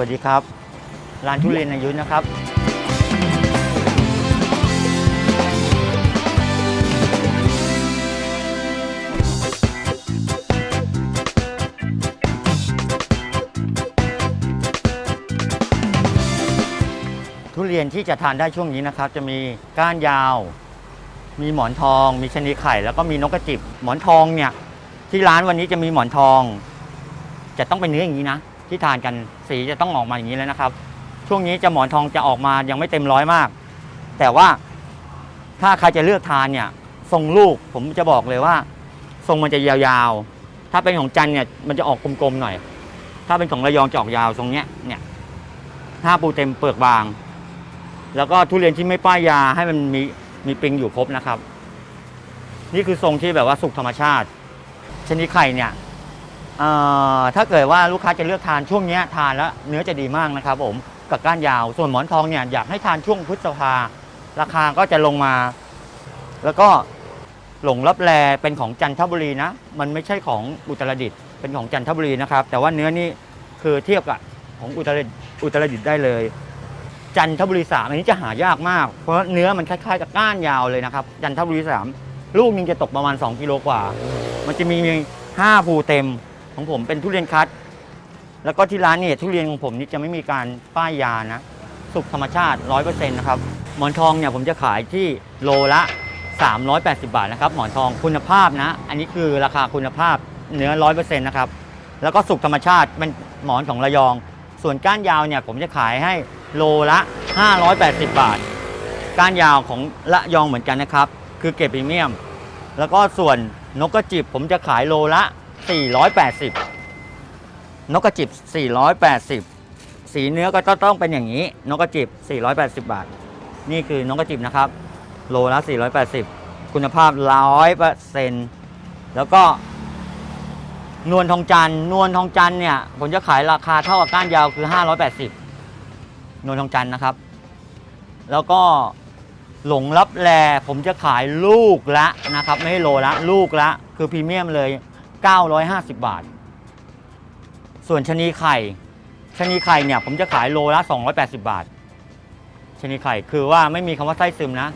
วัสดีครับ ร้านทุเรียนอายุนะครับ ทุเรียนที่จะทานได้ช่วงนี้นะครับ จะมีก้านยาว มีหมอนทอง มีชนีไข่ แล้วก็มีนกกระจิบหมอนทองเนี่ยที่ร้านวันนี้จะมีหมอนทอง จะต้องเป็นเนื้ออย่างนี้นะ ที่ทานกันสีจะต้องออกมาอย่างนี้แล้วนะครับ ช่วงนี้จะหมอนทองจะออกมายังไม่เต็มร้อยมาก แต่ว่าถ้าใครจะเลือกทานเนี่ยทรงลูกผมจะบอกเลยว่า ทรงมันจะยาวๆ ถ้าเป็นของจันเนี่ยมันจะออกกลมๆหน่อย ถ้าเป็นของระยองจะออกยาวทรงเนี้ยเนี่ยถ้าปูเต็มเปลือกบาง แล้วก็ทุเรียนที่ไม่ป้ายยาให้มันมีมีปิงอยู่ครบนะครับ นี่คือทรงที่แบบว่าสุกธรรมชาติ ชนิดไข่เนี่ย ถ้าเกิดว่าลูกค้าจะเลือกทานช่วงเนี้ยทานแล้วเนื้อจะดีมากนะครับผมกับก้านยาวส่วนหมอนทองเนี่ยอยากให้ทานช่วงพฤษภาราคาก็จะลงมา แล้วก็หลงรับแลเป็นของจันทบุรีนะ มันไม่ใช่ของอุตรดิตถ์เป็นของจันทบุรีนะครับ แต่ว่าเนื้อนี่คือเทียบกับของอุตรดิตอุตรดิตถ์ได้เลย จันทบุรีสามอันนี้จะหายากมาก เพราะเนื้อมันคล้ายๆ กับก้านยาวเลยนะครับ จันทบุรีสามลูกนึงจะตกประมาณ 2กิโลกว่า มันจะมี5ภูเต็ม ของผมเป็นทุเรียนคัด แล้วก็ที่ร้านเนี่ยทุเรียนของผมนี่จะไม่มีการป้ายยานะ สุกธรรมชาติ 100%นะครับหมอนทองเนี่ยผมจะขายที่โลละ 380 บาทนะครับหมอนทองคุณภาพนะ อันนี้คือราคาคุณภาพเนื้อ 100%นะครับแล้วก็สุกธรรมชาติเป็นหมอนของระยอง ส่วนก้านยาวเนี่ยผมจะขายให้โลละ 580 บาท ก้านยาวของระยองเหมือนกันนะครับ คือเก็บพรีเมียม แล้วก็ส่วนนกกระจิบผมจะขายโลละ 480 นกกระจิบ 480 สีเนื้อก็ต้องเป็นอย่างนี้ นกกระจิบ 480 บาท นี่คือนกกระจิบนะครับ โลละ 480 คุณภาพ 100%แล้วก็นวลทองจันทร์นวลทองจันทร์เนี่ย ผมจะขายราคาเท่ากับก้านยาวคือ 580 นวลทองจันทร์นะครับ แล้วก็หลงรับแลผมจะขายลูกละนะครับ ไม่ใช่โลละ ลูกละ คือพรีเมียมเลย 950 บาท ส่วนชนีไข่ชนีไข่เนี่ยผมจะขายโลละ 280 บาท ชนีไข่คือว่าไม่มีคำว่าไส้ซึมนะ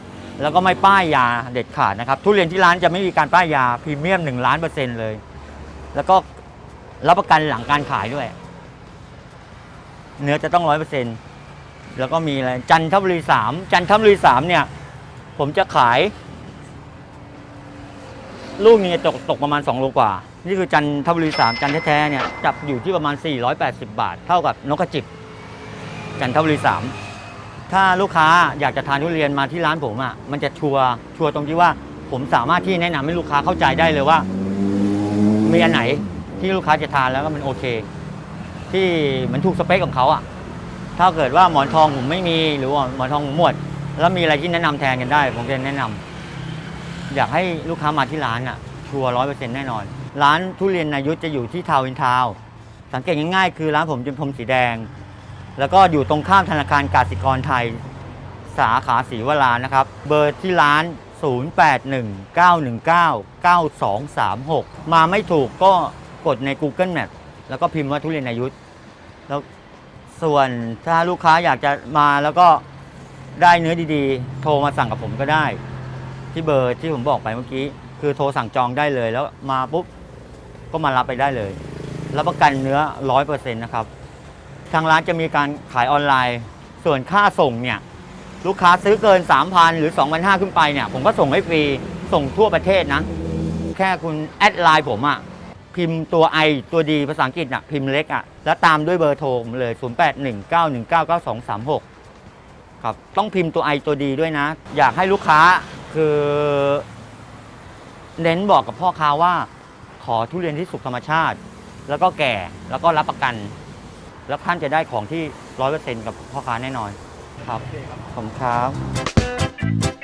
แล้วก็ไม่ป้ายยาเด็ดขาดนะครับ ทุเรียนที่ร้านจะไม่มีการป้ายยาพรีเมียม1ล้านเปอร์เซ็นต์เลย แล้วก็รับประกันหลังการขายด้วย เนื้อจะต้องร้อยเปอร์เซ็นต์แล้วก็มีอะไรจันทบุรีสามจันทบุรีสามเนี่ย ผมจะขาย ลูกนี้ตกตกประมาณ 2 โลกว่า นี่คือจันทบุรีสามจันแท้ๆเนี่ยจับอยู่ที่ประมาณ 480 บาท เท่ากับนกกระจิบ จันทบุรีสามถ้าลูกค้าอยากจะทานทุเรียนมาที่ร้านผมอะ่ะมันจะชัวร์ชัวร์ตรงที่ว่าผมสามารถที่แนะนำให้ลูกค้าเข้าใจได้เลยว่า มีอันไหนที่ลูกค้าจะทานแล้วก็มันโอเค ที่มันถูกสเปคของเขาอะ่ะถ้าเกิดว่าหมอนทองผมไม่มีหรือว่าหมอนทองผมหมด แล้วมีอะไรที่แนะนำแทนกันได้ ผมจะแนะนำ อยากให้ลูกค้ามาที่ร้านอะ ชัวร้อยเปอร์เซ็นต์แน่นอน ร้านทุเรียนนายุทธจะอยู่ที่ทาวน์อินทาวน์สังเกตง่ายๆ คือร้านผมจะพรมสีแดง แล้วก็อยู่ตรงข้ามธนาคารกสิกรไทย สาขาศรีวรานะครับ เบอร์ที่ร้าน 0819199236 มาไม่ถูกก็กดใน Google Map แล้วก็พิมพ์ว่าทุเรียนนายุทธแล้วส่วนถ้าลูกค้าอยากจะมาแล้วก็ได้เนื้อดีๆ โทรมาสั่งกับผมก็ได้ ที่เบอร์ที่ผมบอกไปเมื่อกี้ คือโทรสั่งจองได้เลยแล้วมาปุ๊บก็มารับไปได้เลย รับประกันเนื้อ100%นะครับ ทางร้านจะมีการขายออนไลน์ ส่วนค่าส่งเนี่ย ลูกค้าซื้อเกิน 3,000 หรือ 2,500 ขึ้นไปเนี่ย ผมก็ส่งให้ฟรี ส่งทั่วประเทศนะ แค่คุณแอดไลน์ผมอะพิมพ์ตัว I ตัวดีภาษาอังกฤษอะพิมพ์เล็กอะแล้วตามด้วยเบอร์โทรผมเลย 0819199236 ครับ ต้องพิมพ์ตัว I ตัวดีด้วยนะ อยากให้ลูกค้า คือเน้นบอกกับพ่อค้าว่าขอทุเรียนที่สุกธรรมชาติ แล้วก็แก่แล้วก็รับประกัน แล้วท่านจะได้ของที่ร้อยเปอร์เซ็นต์กับพ่อค้าแน่นอนครับขอบคุณครับ